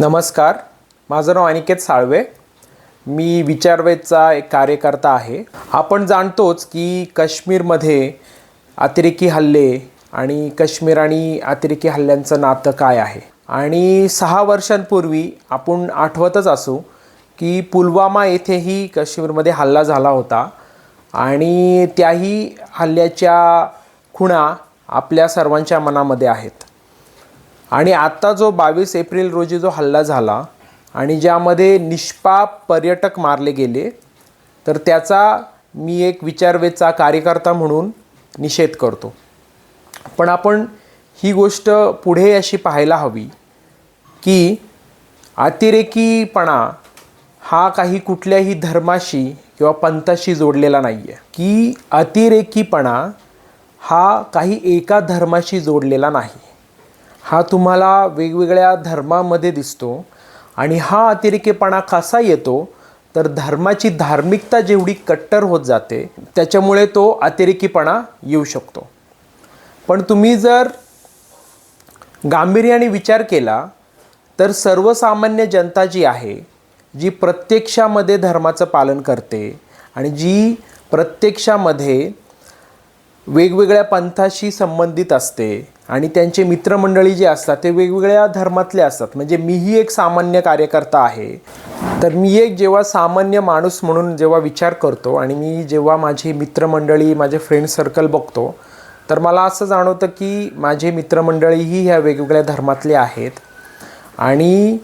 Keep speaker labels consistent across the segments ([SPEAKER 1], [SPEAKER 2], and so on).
[SPEAKER 1] नमस्कार. माझं नाव अनिकेत साळवे. मी विचारवेचा एक कार्यकर्ता आहे. आपण जाणतोच की काश्मीरमध्ये अतिरेकी हल्ले आणि काश्मीर आणि अतिरेकी हल्ल्यांचं नातं काय आहे? आणि सहा वर्षांपूर्वी आपण आठवतच असू की पुलवामा येथेही काश्मीरमध्ये हल्ला झाला होता आणि त्याही हल्ल्याच्या खुणा आपल्या सर्वांच्या मनामध्ये आहेत. आणि आत्ता जो बावीस एप्रिल रोजी जो हल्ला झाला आणि ज्यामध्ये निष्पाप पर्यटक मारले गेले तर त्याचा मी एक विचारवेचा कार्यकर्ता म्हणून निषेध करतो. पण आपण ही गोष्ट पुढे अशी पाहायला हवी की अतिरेकीपणा हा काही कुठल्याही धर्माशी किंवा पंथाशी जोडलेला नाही आहे की अतिरेकीपणा हा काही एका धर्माशी जोडलेला नाही. हा तुम्हाला वेगवेगळ्या धर्मामध्ये दिसतो आणि हा अतिरेकीपणा कसा येतो तर धर्माची धार्मिकता जेवढी कट्टर होत जाते त्याच्यामुळे तो अतिरेकीपणा येऊ शकतो. पण तुम्ही जर गांभीर्याने विचार केला तर सर्वसामान्य जनता जी आहे जी प्रत्यक्षामध्ये धर्माचं पालन करते आणि जी प्रत्यक्षामध्ये वेगवेगळ्या पंथाशी संबंधित असते आणि त्यांचे मित्रमंडळी जे असतात ते वेगवेगळ्या धर्मातले असतात. म्हणजे मीही एक सामान्य कार्यकर्ता आहे. तर मी एक जेव्हा सामान्य माणूस म्हणून जेव्हा विचार करतो आणि मी जेव्हा माझी मित्रमंडळी माझे फ्रेंड सर्कल बघतो तर मला असं जाणवतं की माझे मित्रमंडळीही ह्या वेगवेगळ्या धर्मातले आहेत. आणि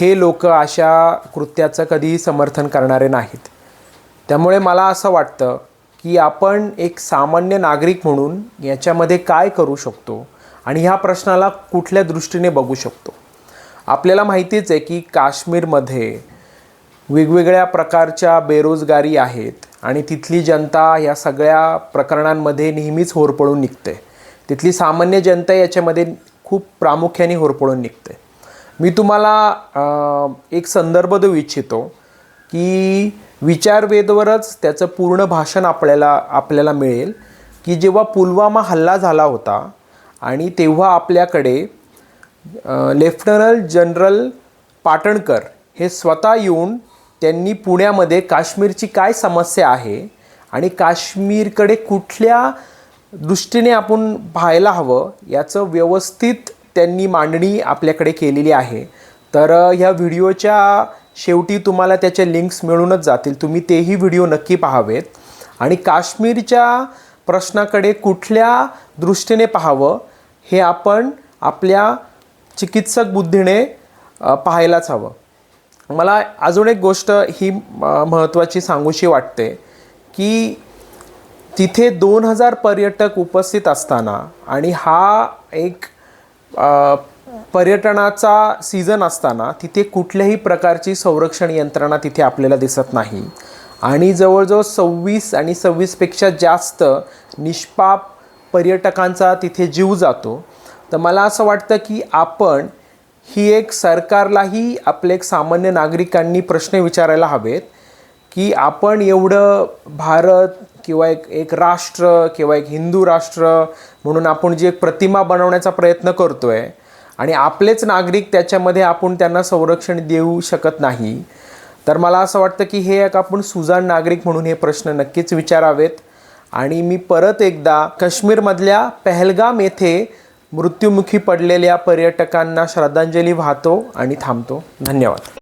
[SPEAKER 1] हे लोक अशा कृत्याचं कधीही समर्थन करणारे नाहीत. त्यामुळे मला असं वाटतं की आपण एक सामान्य नागरिक म्हणून याच्यामध्ये काय करू शकतो? आणि ह्या प्रश्नाला कुठल्या दृष्टीने बघू शकतो? आपल्याला माहितीच आहे की काश्मीरमध्ये वेगवेगळ्या प्रकारच्या बेरोजगारी आहेत आणि तिथली जनता या सगळ्या प्रकरणांमध्ये नेहमीच होरपळून निघते. तिथली सामान्य जनता याच्यामध्ये खूप प्रामुख्याने होरपळून निघते. मी तुम्हाला एक संदर्भ देऊ इच्छितो की विचारवेदवरच त्याचं पूर्ण भाषण आपल्याला आपल्याला मिळेल की जेव्हा पुलवामा हल्ला झाला होता आणि तेव्हा आपल्याकडे अ, लेफ्टनंट जनरल पाटणकर हे स्वतः येऊन त्यांनी पुण्यामध्ये काश्मीरची काय समस्या आहे आणि काश्मीरकडे कुठल्या दृष्टीने आपण पाहायला हवं याचं व्यवस्थित त्यांनी मांडणी आपल्याकडे केलेली आहे. तर ह्या व्हिडिओच्या शेवटी तुम्हाला त्याचे लिंक्स मिळूनच जातील. तुम्ही तेही व्हिडिओ नक्की पाहावेत. आणि काश्मीरच्या प्रश्नाकडे कुठल्या दृष्टीने पाहावं हे आपण आपल्या चिकित्सक बुद्धीने पाहायलाच हवं. मला अजून एक गोष्ट ही महत्त्वाची सांगूशी वाटते की तिथे दोन हजार पर्यटक उपस्थित असताना आणि हा एक पर्यटनाचा सीझन असताना तिथे कुठल्याही प्रकारची संरक्षण यंत्रणा तिथे आपल्याला दिसत नाही. आणि जवळजवळ सव्वीस आणि सव्वीसपेक्षा जास्त निष्पाप पर्यटकांचा तिथे जीव जातो. तर मला असं वाटतं की आपण ही एक सरकारलाही आपले एक सामान्य नागरिकांनी प्रश्न विचारायला हवेत की आपण एवढं भारत किंवा एक एक राष्ट्र किंवा एक हिंदू राष्ट्र म्हणून आपण जी एक प्रतिमा बनवण्याचा प्रयत्न करतो आहे आणि आपलेच नागरिक त्याच्यामध्ये आपण त्यांना संरक्षण देऊ शकत नाही. तर मला असं वाटतं की हे एक आपण सुजाण नागरिक म्हणून हे प्रश्न नक्कीच विचारावेत. आणि मी परत एकदा काश्मीरमधल्या पहलगाम येथे मृत्युमुखी पडलेल्या पर्यटकांना श्रद्धांजली वाहतो आणि थांबतो. धन्यवाद.